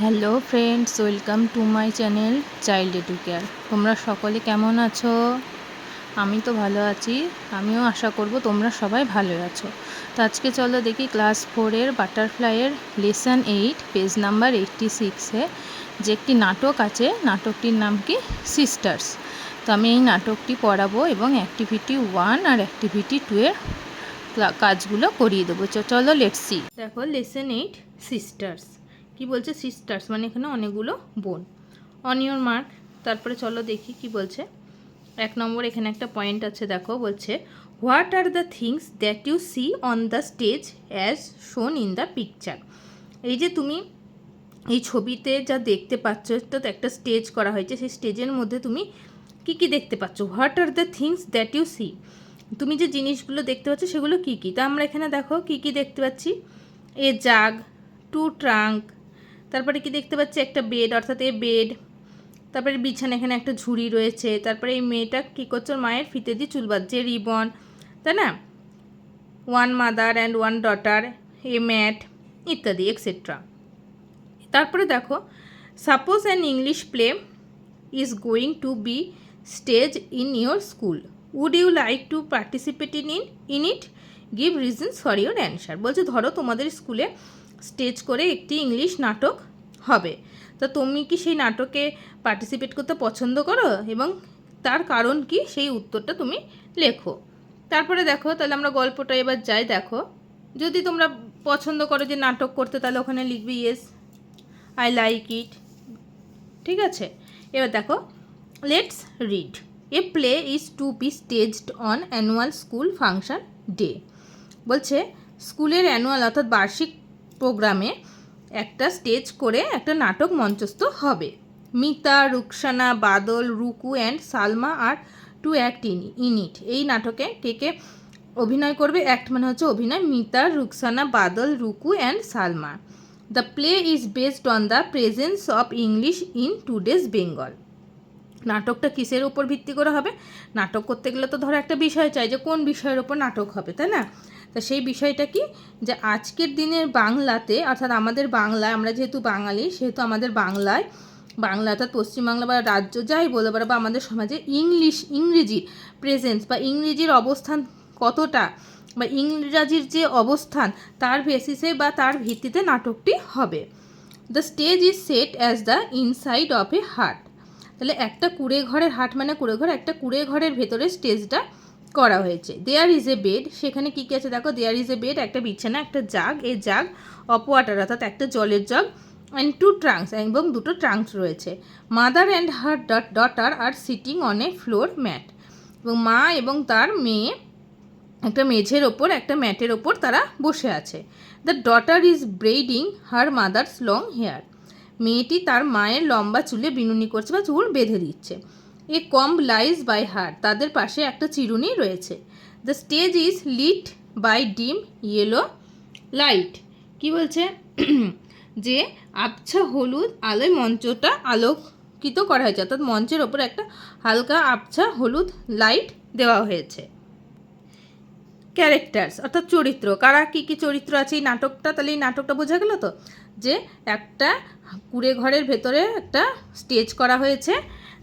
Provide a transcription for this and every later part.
Hello friends, welcome to my channel Child Edu Care. তোমরা সকলে কেমন আছো? আমি তো ভালো আছি, আমিও আশা করব তোমরা সবাই ভালো আছো। তো আজকে চলো দেখি ক্লাস ফোরের বাটারফ্লাইয়ের lesson eight, page number eighty সিক্সে যে একটি নাটক আছে, নাটকটির নাম কি? সিস্টার্স। তো আমি এই নাটকটি পড়াবো এবং অ্যাক্টিভিটি ওয়ান আর অ্যাক্টিভিটি টু এর ক্লা- কাজগুলো করিয়ে দেবো। চলো লেটস দেখো লেসন এইট, সিস্টার্স। কি বলছে? সিস্টার্স মানে এখানে অনেকগুলো বোন। অনিয়র মার্ক তারপরে চলো দেখি কি বলছে। এক নম্বর, এখানে একটা পয়েন্ট আছে, দেখো, বলছে what are the things that you see on the stage as shown in the picture এই যে তুমি এই ছবিতে যা দেখতে পাচ্ছ তো একটা স্টেজ করা হয়েছে। সেই স্টেজের মধ্যে তুমি কি কি দেখতে পাচ্ছ? What are the things that you see তুমি যে জিনিসগুলো দেখতে পাচ্ছ, সেগুলো কি কি? তা আমরা এখানে দেখো, কি কি দেখতে পাচ্ছি? এ জাগ, টু ট্রাঙ্ক তারপরে কি দেখতে পাচ্ছি? একটা বেড অর্থাৎ এ বেড তারপরে বিছানা, এখানে একটা ঝুড়ি রয়েছে, তারপরে এই মেয়েটা কী করছে? মায়ের ফিতে দিয়ে চুল বাঁধছে রিবন তাই না? One mother and one daughter a mat ইত্যাদি এক্সেট্রা তারপরে দেখো suppose an English play is going to be stage in your school would you like to participate in in it give reasons for your answer বলছে, ধরো তোমাদের স্কুলে stage করে একটি English নাটক হবে। তো তুমি কি সেই নাটকে পার্টিসিপেট করতে পছন্দ করো? এবং তার কারণ কি? সেই উত্তরটা তুমি লেখো। তারপরে দেখো, তাহলে আমরা গল্পটা এবার যাই, দেখো। যদি তোমরা পছন্দ করো যে নাটক করতে, তাহলে ওখানে লিখবে ইয়েস আই লাইক ইট ঠিক আছে? এবার দেখো let's read a play is to be staged on annual school function day বলছে স্কুলের অ্যানুয়াল অর্থাৎ বার্ষিক প্রোগ্রামে একটা স্টেজ করে একটা নাটক মঞ্চস্থ হবে। Mita, Ruksana, Badal, Ruku and Salma are to act in in it এই নাটকে কে কে অভিনয় করবে অ্যাক্ট মানে হচ্ছে অভিনয়, Mita, Ruksana, Badal, Ruku and Salma. The play is based on the presence of English in today's Bengal নাটকটা কিসের উপর ভিত্তি করে হবে? নাটক করতে গেলে তো ধরো একটা বিষয় চাই যে কোন বিষয়ের ওপর নাটক হবে, তাই না? তা সেই বিষয়টা কি? যে আজকের দিনের বাংলাতে, অর্থাৎ আমাদের বাংলায়, আমরা যেহেতু বাঙালি, সেহেতু আমাদের বাংলায়, বাংলা অর্থাৎ পশ্চিমবাংলা বা রাজ্য যাই বলে, বা আমাদের সমাজে ইংলিশ ইংরেজির প্রেজেন্স বা ইংরেজির অবস্থান কতটা, বা ইংরাজির যে অবস্থান, তার বেসিসে বা তার ভিত্তিতে নাটকটি হবে। The stage is set as the inside of a hut তাহলে একটা কুড়ে ঘরের হাট মানে কুড়ে ঘর একটা কুড়ে ঘরের ভেতরে স্টেজটা করা হয়েছে। দেয়ার ইজ এ বেড সেখানে কী কী আছে দেখো? দেয়ার ইজ এ বেড একটা বিছানা, একটা জাগ। এ জাগ অপ ওয়াটার অর্থাৎ একটা জলের জগ অ্যান্ড টু ট্রাঙ্কস এবং দুটো ট্রাঙ্কস রয়েছে। Mother and her daughter are sitting on a floor mat এবং মা এবং তার মেয়ে, একটা মেঝের ওপর, একটা ম্যাটের ওপর তারা বসে আছে। The daughter is braiding her mother's long hair মেয়েটি তার মায়ের লম্বা চুলে বিনুনি করছে বা চুল বেঁধে দিচ্ছে। A comb lies by her. তাদের পাশে একটা চিরুনি রয়েছে। The stage is lit by dim yellow light. কি বলছে? যে আবছা হলুদ আলোয় মঞ্চটা আলোকিত করা হয়েছে। অর্থাৎ মঞ্চের ওপর একটা হালকা আবছা হলুদ লাইট দেওয়া হয়েছে। ক্যারেক্টার্স, অর্থাৎ চরিত্র। কারা কী কী চরিত্র আছে এই নাটকটা? তাহলে এই নাটকটা বোঝা গেল তো? যে একটা কুড়ে ঘরের ভেতরে একটা স্টেজ করা হয়েছে।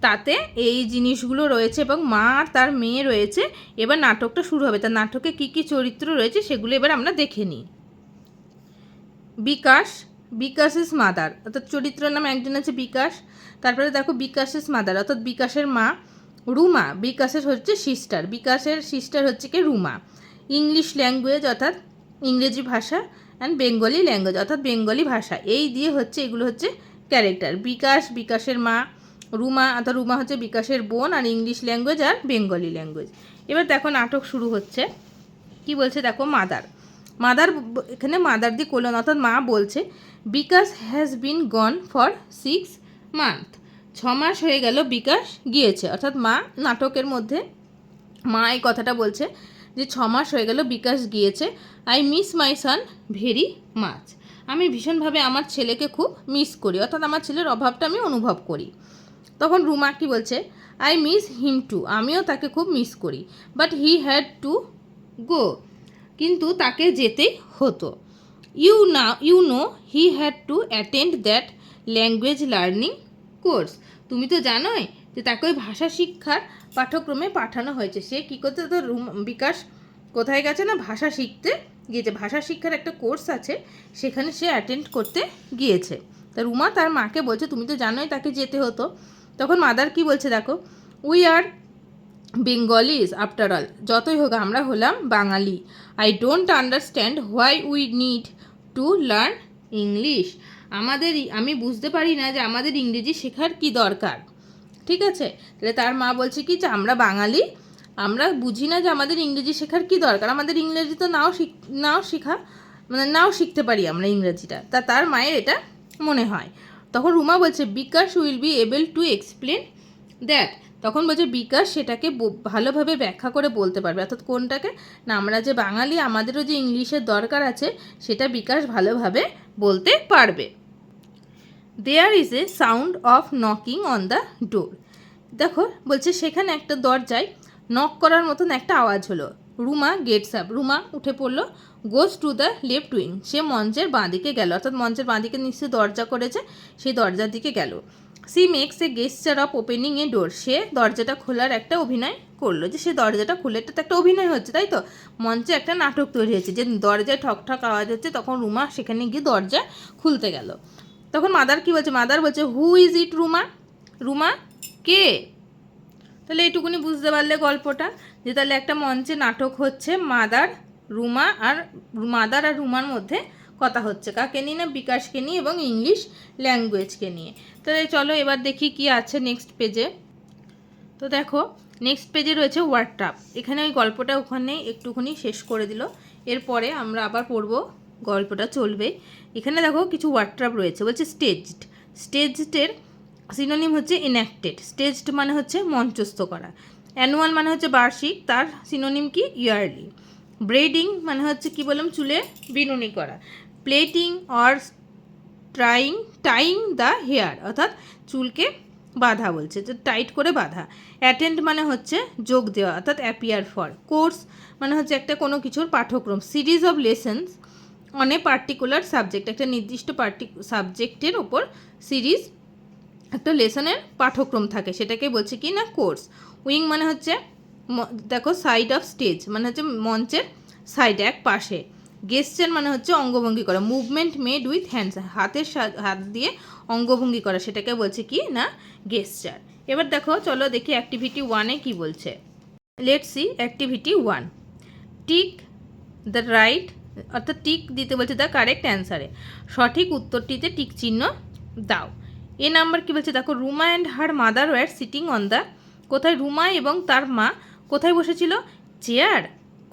তাতে এই জিনিসগুলো রয়েছে এবং মা আর তার মেয়ে রয়েছে। এবার নাটকটা শুরু হবে। তার নাটকে কী কী চরিত্র রয়েছে সেগুলো এবার আমরা দেখে নিই। Bikash Bikash is mother. অর্থাৎ চরিত্রের নাম একজন আছে বিকাশ। তারপরে দেখো বিকাশ ইস মাদার। অর্থাৎ বিকাশের মা রুমা। বিকাশের হচ্ছে সিস্টার বিকাশের সিস্টার হচ্ছে কি রুমা। ইংলিশ ল্যাঙ্গুয়েজ অর্থাৎ ইংরেজি ভাষা অ্যান্ড বেঙ্গলি ল্যাঙ্গুয়েজ অর্থাৎ বেঙ্গলি ভাষা। এই দিয়ে হচ্ছে, এগুলো হচ্ছে ক্যারেক্টার বিকাশ, বিকাশের মা রুমা অর্থাৎ রুমা হচ্ছে বিকাশের বোন আর ইংলিশ ল্যাঙ্গুয়েজ আর বেঙ্গলি ল্যাঙ্গুয়েজ। এবার দেখো নাটক শুরু হচ্ছে। কি বলছে দেখো? মাদার। মাদার এখানে মাদার দি কোলন, অর্থাৎ মা বলছে, Bikash has been gone for six month ছ মাস হয়ে গেল বিকাশ গিয়েছে। অর্থাৎ মা নাটকের মধ্যে, মা এই কথাটা বলছে যে ছ মাস হয়ে গেল বিকাশ গিয়েছে। I miss my son very much আমি ভীষণভাবে আমার ছেলেকে খুব মিস করি। অর্থাৎ আমার ছেলের অভাবটা আমি অনুভব করি। তখন রুমা কি বলছে আই মিস হিম টু আমিও তাকে খুব মিস করি। But he had to go কিন্তু তাকে যেতে হতো। ইউ না you know he had to attend that language learning course তুমি তো জানোই যে তাকে ওই ভাষা শিক্ষার পাঠ্যক্রমে পাঠানো হয়েছে। সে কী করতে তো রুম, বিকাশ কোথায় গেছে না ভাষা শিখতে গিয়েছে। ভাষা শিক্ষার একটা কোর্স আছে, সেখানে সে অ্যাটেন্ড করতে গিয়েছে। তা রুমা তার মাকে বলছে, তুমি তো জানোই তাকে যেতে হতো। তখন মাদার কি বলছে দেখো we are Bengalis after all যতই হোক, আমরা হলাম বাঙালি। I don't understand why we need to learn English আমাদের আমি বুঝতে পারি না যে আমাদের ইংরেজি শেখার কি দরকার। ঠিক আছে? তাহলে তার মা বলছে কি যে, আমরা বাঙালি, আমরা বুঝি না যে আমাদের ইংরেজি শেখার কি দরকার। আমাদের ইংরেজি তো নাও শিখ নাও শেখা মানে নাও শিখতে পারি আমরা ইংরেজিটা। তা তার মায়ের এটা মনে হয়। তখন রুমা বলছে, Bikash will be able to explain that তখন বলছে, বিকাশ সেটাকে ভালোভাবে ব্যাখ্যা করে বলতে পারবে। অর্থাৎ কোনটাকে? না, আমরা যে বাঙালি, আমাদেরও যে ইংলিশের দরকার আছে, সেটা বিকাশ ভালোভাবে বলতে পারবে। There is a sound of knocking on the door দেখো, বলছে, সেখানে একটা দরজায় নক করার মতন একটা আওয়াজ হলো। Ruma gets up. রুমা উঠে পড়ল goes to the left wing সে মঞ্চের বাঁদিকে গেল, অর্থাৎ মঞ্চের বাঁদিকে নিশ্চয়ই দরজা করেছে, সেই দরজার দিকে গেল। She makes a gesture of opening a door সে দরজাটা খোলার একটা অভিনয় করল, যে সে দরজাটা খুলে তো একটা অভিনয় হচ্ছে, তাই তো? মঞ্চে একটা নাটক তৈরি হয়েছে, যে দরজায় ঠক ঠক আওয়াজ হচ্ছে, তখন রুমা সেখানে গিয়ে দরজা খুলতে গেল। তখন মাদার কি বলছে? মাদার বলছে who is it Ruma? Ruma, কে? তাহলে এইটুকুনি বুঝতে পারলে গল্পটা, যে তাহলে একটা মঞ্চে নাটক হচ্ছে মাদার রুমা আর মাদার আর রুমার মধ্যে কথা হচ্ছে, কাকে নিয়ে না বিকাশকে নিয়ে এবং ইংলিশ ল্যাঙ্গুয়েজকে নিয়ে। তাহলে চলো এবার দেখি কি আছে নেক্সট পেজে। তো দেখো, নেক্সট পেজে রয়েছে ওয়ার্ডট্রাপ এখানে ওই গল্পটা ওখানে একটুখানি শেষ করে দিল। এরপরে আমরা আবার পড়ব, গল্পটা চলবে। এখানে দেখো কিছু ওয়ার্ডট্রাপ রয়েছে, বলছে স্টেজড স্টেজডের সিনোনিম হচ্ছে ইনঅ্যাক্টেড স্টেজড মানে হচ্ছে মঞ্চস্থ করা। অ্যানুয়াল মানে হচ্ছে বার্ষিক, তার সিনোনিম কি? ইয়ারলি ব্রেডিং মানে হচ্ছে কি বললাম? চুলে বিনুনি করা। Plaiting or trying tying the hair অর্থাৎ চুলকে বাঁধা বলছে, যে টাইট করে বাঁধা। অ্যাটেন্ড মানে হচ্ছে যোগ দেওয়া, অর্থাৎ অ্যাপিয়ার ফর কোর্স মানে হচ্ছে একটা কোনো কিছুর পাঠ্যক্রম। Series of lessons on particular subject একটা নির্দিষ্ট পার্টি সাবজেক্টের ওপর সিরিজ একটা লেসনের পাঠ্যক্রম থাকে, সেটাকে বলছে কি না, কোর্স। উইং মানে হচ্ছে দেখো সাইড অফ স্টেজ মানে হচ্ছে মঞ্চের সাইডে এক পাশে। গেস্টার মানে হচ্ছে অঙ্গভঙ্গি করা। মুভমেন্ট মেড উইথ হ্যান্ডস হাতের হাত দিয়ে অঙ্গভঙ্গি করা, সেটাকে বলছে কি না গেস্টার এবার দেখো, চলো দেখি অ্যাক্টিভিটি ওয়ানে কি বলছে। Let see activity one tick the right অর্থাৎ টিক দিতে বলছে দ্য কারেক্ট অ্যান্সারে সঠিক উত্তরটিতে টিক চিহ্ন দাও। এ নাম্বার কি বলছে? দেখো, Ruma and her mother were sitting on the কোথায় রুমা এবং তার মা কোথায় বসেছিল? চেয়ার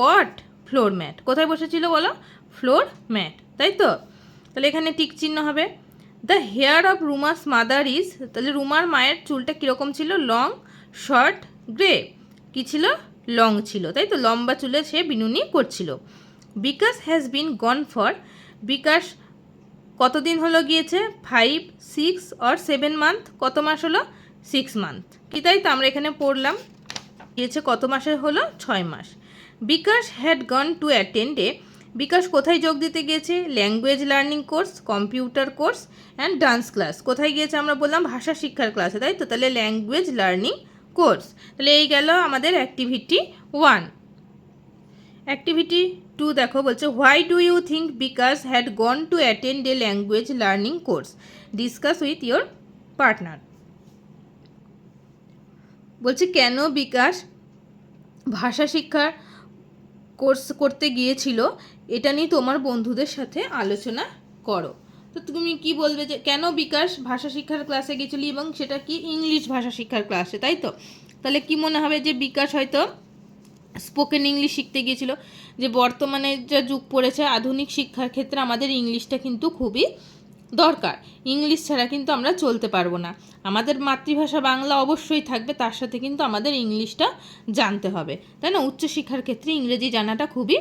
কট ফ্লোর ম্যাট কোথায় বসেছিল বলো? ফ্লোর ম্যাট তাই তো? তাহলে এখানে টিক চিহ্ন হবে। The hair of Ruma's mother is তাহলে রুমার মায়ের চুলটা কীরকম ছিল? লং শর্ট গ্রে কী ছিল? লং ছিল। তাই তো? লম্বা চুলে সে বিনুনি করছিল। Bikash has been gone for Bikash কতদিন হলো গিয়েছে? Five six or seven month কত মাস হলো? সিক্স মান্থ কি তাই তো আমরা এখানে পড়লাম। গিয়েছে কত মাসের হলো? ছয় মাস। Bikash had gone to attend a Bikash কোথায় যোগ দিতে গিয়েছে? Language learning course computer course and dance class কোথায় গিয়েছে আমরা বললাম? ভাষা শিক্ষার ক্লাসে তাই তো? তাহলে ল্যাঙ্গুয়েজ লার্নিং কোর্স তাহলে এই গেল আমাদের অ্যাক্টিভিটি ওয়ান অ্যাক্টিভিটি টু দেখো, বলছে why do you think Bikash had gone to attend a language learning course discuss with your partner বলছে, কেন বিকাশ ভাষা শিক্ষার কোর্স করতে গিয়েছিল? এটা নিয়ে তোমার বন্ধুদের সাথে আলোচনা করো। তো তুমি কি বলবে যে, কেন বিকাশ ভাষা শিক্ষার ক্লাসে গেছিলি এবং সেটা কি ইংলিশ ভাষা শিক্ষার ক্লাসে তাই তো? তাহলে কি মনে হবে যে বিকাশ হয়তো স্পোকেন ইংলিশ শিখতে গিয়েছিল, যে বর্তমানে যা যুগ পড়েছে আধুনিক শিক্ষার ক্ষেত্রে আমাদের ইংলিশটা কিন্তু খুবই দরকার। ইংলিশ ছাড়া কিন্তু আমরা চলতে পারব না। আমাদের মাতৃভাষা বাংলা অবশ্যই থাকবে, তার সাথে কিন্তু আমাদের ইংলিশটা জানতে হবে। তাই না? উচ্চশিক্ষার ক্ষেত্রে ইংরেজি জানাটা খুবই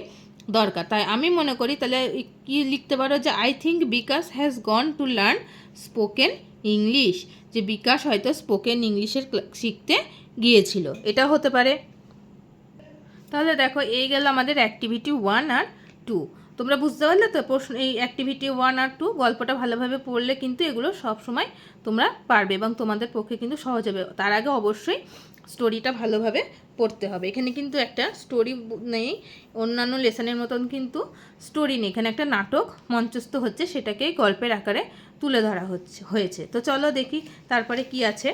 দরকার। তাই আমি মনে করি তাহলে কি লিখতে পারো যে I think Bikash has gone to learn spoken English যে বিকাশ হয়তো স্পোকেন ইংলিশের শিখতে গিয়েছিল। এটা হতে পারে তাহলে দেখো এই গেল আমাদের অ্যাক্টিভিটি ওয়ান আর টু তোমরা বুঝতে পারলে তো প্রশ্ন এই অ্যাক্টিভিটি ওয়ান আর টু গল্পটা ভালোভাবে পড়লে কিন্তু এগুলো সব সময় তোমরা পারবে এবং তোমাদের পক্ষে কিন্তু সহজ হবে। তার আগে অবশ্যই স্টোরিটা ভালোভাবে পড়তে হবে। এখানে কিন্তু একটা স্টোরি নেই, অন্যান্য লেসনের মতন কিন্তু স্টোরি নেই। এখানে একটা নাটক মঞ্চস্থ হচ্ছে, সেটাকেই গল্পের আকারে তুলে ধরা হচ্ছে হয়েছে। তো চলো দেখি তারপরে কি আছে।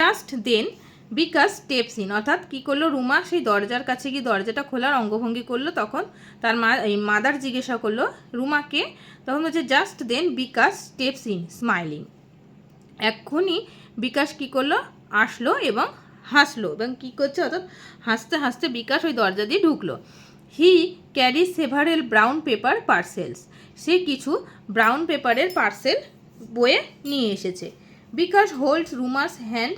লাস্ট দেন বিকাশ স্টেপস অর্থাৎ কী করল রুমা? সেই দরজার কাছে গিয়ে দরজাটা খোলার অঙ্গভঙ্গি করল, তখন তার মা এই মাদার জিজ্ঞাসা করল, রুমাকে? তখন বলছে, just then Bikash steps smiling. এক্ষুনি বিকাশ কী করল? আসলো এবং হাসলো এবং কী করছে? অর্থাৎ হাসতে হাসতে বিকাশ ওই দরজা দিয়ে ঢুকলো। He carry several brown paper parcels সে কিছু ব্রাউন পেপারের পার্সেল বয়ে নিয়ে এসেছে। বিকাশ হোল্ডস রুমাস হ্যান্ড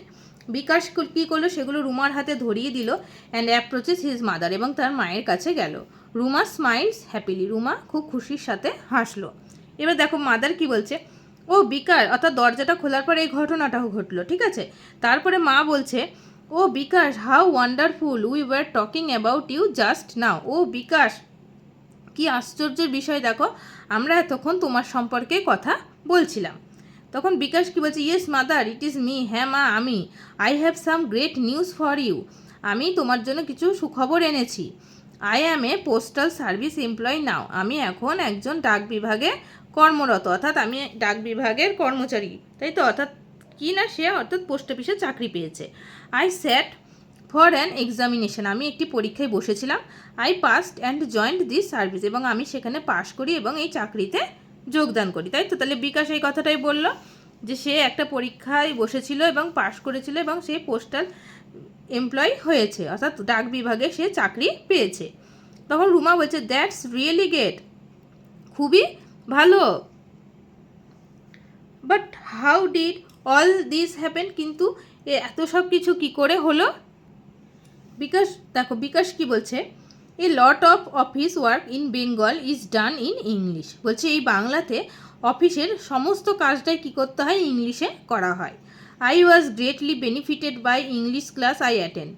বিকাশ কী করল? সেগুলো রুমার হাতে ধরিয়ে দিল অ্যান্ড অ্যাপ্রোচেস হিজ মাদার এবং তার মায়ের কাছে গেল। রুমা স্মাইলস হ্যাপিলি রুমা খুব খুশির সাথে হাসলো। এবার দেখো মাদার কি বলছে? ও বিকাশ অর্থাৎ দরজাটা খোলার পর এই ঘটনাটাও ঘটলো, ঠিক আছে? তারপরে মা বলছে, ও Bikash how wonderful we were talking about you just now oh Bikash, কি আশ্চর্যের বিষয় দেখো, আমরা এতক্ষণ তোমার সম্পর্কে কথা বলছিলাম। তখন বিকাশ কি বলছে yes mother it is me হ্যাঁ মা, আমি। I have some great news for you আমি তোমার জন্য কিছু সুখবর এনেছি। I am a postal service employ now আমি এখন একজন ডাক বিভাগে কর্মরত, অর্থাৎ আমি ডাক বিভাগের কর্মচারী। তাই তো? অর্থাৎ কি না সে অর্থাৎ পোস্ট অফিসে চাকরি পেয়েছে। I sat for an examination আমি একটি পরীক্ষায় বসেছিলাম। I passed and joined this service এবং আমি সেখানে পাশ করি এবং এই চাকরিতে যোগদান করি, তাই তো? তাহলে বিকাশ এই কথাটাই বলল যে সে একটা পরীক্ষায় বসেছিল এবং পাশ করেছিল এবং সে পোস্টাল এমপ্লয় হয়েছে, অর্থাৎ ডাক বিভাগে সে চাকরি পেয়েছে। তখন রুমা বলছে দ্যাটস রিয়েলি গেট খুবই ভালো। But how did all this happen কিন্তু এত সব কিছু কী করে হলো? বিকাশ, দেখো, বিকাশ কি বলছে? A lot of office work in Bengal is done in English বলছে, এই বাংলাতে অফিসের সমস্ত কাজটাই কী করতে হয়? ইংলিশে করা হয়। I was greatly benefited by English class I attend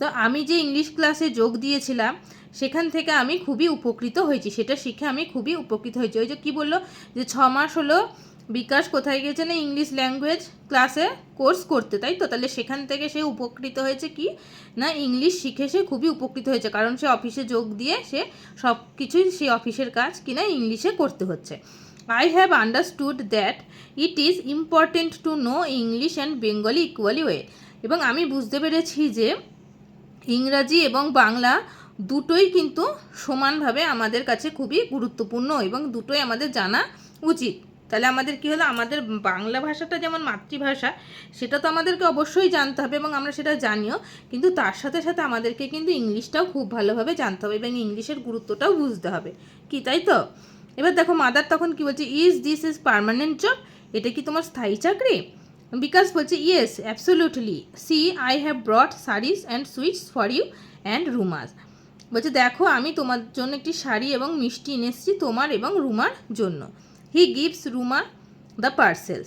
তো আমি যে ইংলিশ ক্লাসে যোগ দিয়েছিলাম, সেখান থেকে আমি খুবই উপকৃত হয়েছি। সেটা শিখে আমি খুবই উপকৃত হয়েছি। ওই যে কী বলল? যে ছ মাস হলো বিকাশ কোথায় গেছে না ইংলিশ ল্যাঙ্গুয়েজ ক্লাসে কোর্স করতে, তাই তো? তাহলে সেখান থেকে সে উপকৃত হয়েছে কি? না ইংলিশ শিখে সে খুবই উপকৃত হয়েছে, কারণ সে অফিসে যোগ দিয়ে সে সব কিছুই সে অফিসের কাজ কিনা ইংলিশে করতে হচ্ছে। I have understood that it is important to know English and Bengali equally well এবং আমি বুঝতে পেরেছি যে ইংরাজি এবং বাংলা দুটোই কিন্তু সমানভাবে আমাদের কাছে খুবই গুরুত্বপূর্ণ এবং দুটোই আমাদের জানা উচিত। তাহলে আমাদের কি হলো? আমাদের বাংলা ভাষাটা যেমন মাতৃভাষা, সেটা তো আমাদেরকে অবশ্যই জানতে হবে এবং আমরা সেটা জানিও। কিন্তু তার সাথে সাথে আমাদেরকে কিন্তু ইংলিশটাও খুব ভালোভাবে জানতে হবে এবং ইংলিশের গুরুত্বটাও বুঝতে হবে। কি তাই তো? এবার দেখো মাদার তখন কি বলছে is this is permanent job এটা কি তোমার স্থায়ী চাকরি? বিকাশ বলছে yes absolutely see I have brought saris and sweets for you and Ruma's বলছে, দেখো, আমি তোমার জন্য একটি শাড়ি এবং মিষ্টি এনে এসেছি তোমার এবং রুমার জন্য। He gives Ruma the parcel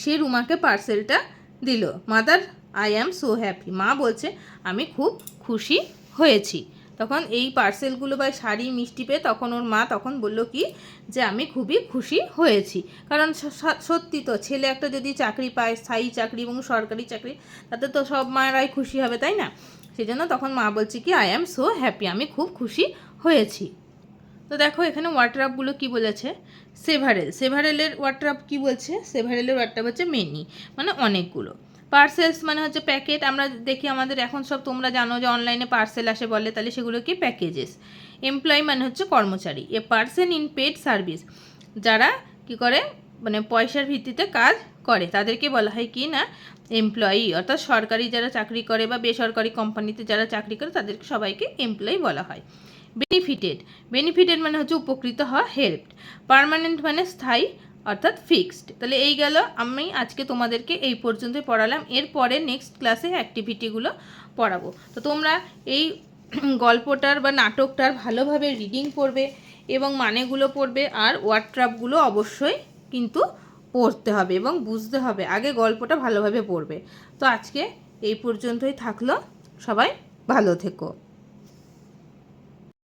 সে রুমাকে পার্সেলটা দিল। Mother I am so happy মা বলছে, আমি খুব খুশি হয়েছি। তখন এই পার্সেলগুলো বা শাড়ি, মিষ্টি পেয়ে তখন ওর মা তখন বলল কি, যে আমি খুবই খুশি হয়েছি। কারণ সত্যি তো, ছেলে একটা যদি চাকরি পায়, স্থায়ী চাকরি এবং সরকারি চাকরি, তাতে তো সব মায়েরাই খুশি হবে, তাই না? সেই জন্য তখন মা বলছে কি আই অ্যাম সো হ্যাপি আমি খুব খুশি হয়েছি। তো দেখো এখানে ওয়াটারআপগুলো কি বলেছে? সেভারেল সেভারেলের ওয়াটারআপ কি বলছে? সেভারেলের ওয়াটারআপ হচ্ছে মেনি মানে অনেকগুলো। পার্সেলস মানে হচ্ছে প্যাকেট আমরা দেখি আমাদের এখন সব তোমরা জানো যে অনলাইনে পার্সেল আসে বলে, তাহলে সেগুলো কি? প্যাকেজেস এমপ্লয় মানে হচ্ছে কর্মচারী a person in paid service যারা কি করে? মানে পয়সার ভিত্তিতে কাজ করে, তাদেরকে বলা হয় কি না? এমপ্লয়ি অর্থাৎ সরকারি যারা চাকরি করে বা বেসরকারি কোম্পানিতে যারা চাকরি করে, তাদেরকে সবাইকে এমপ্লয়ি বলা হয়। বেনিফিটেড বেনিফিটেড মানে হচ্ছে উপকৃত হওয়া হেল্পড পারমানেন্ট মানে স্থায়ী, অর্থাৎ ফিক্সড তাহলে এই গেল, আমি আজকে তোমাদেরকে এই পর্যন্তই পড়ালাম। এরপরে নেক্সট ক্লাসে অ্যাক্টিভিটিগুলো পড়াবো। তো তোমরা এই গল্পটার বা নাটকটার ভালোভাবে রিডিং পড়বে এবং মানেগুলো পড়বে, আর ওয়ার্ডট্রাপগুলো অবশ্যই কিন্তু পড়তে হবে এবং বুঝতে হবে। আগে গল্পটা ভালোভাবে পড়বে। তো আজকে এই পর্যন্তই থাকল। সবাই ভালো থেকো।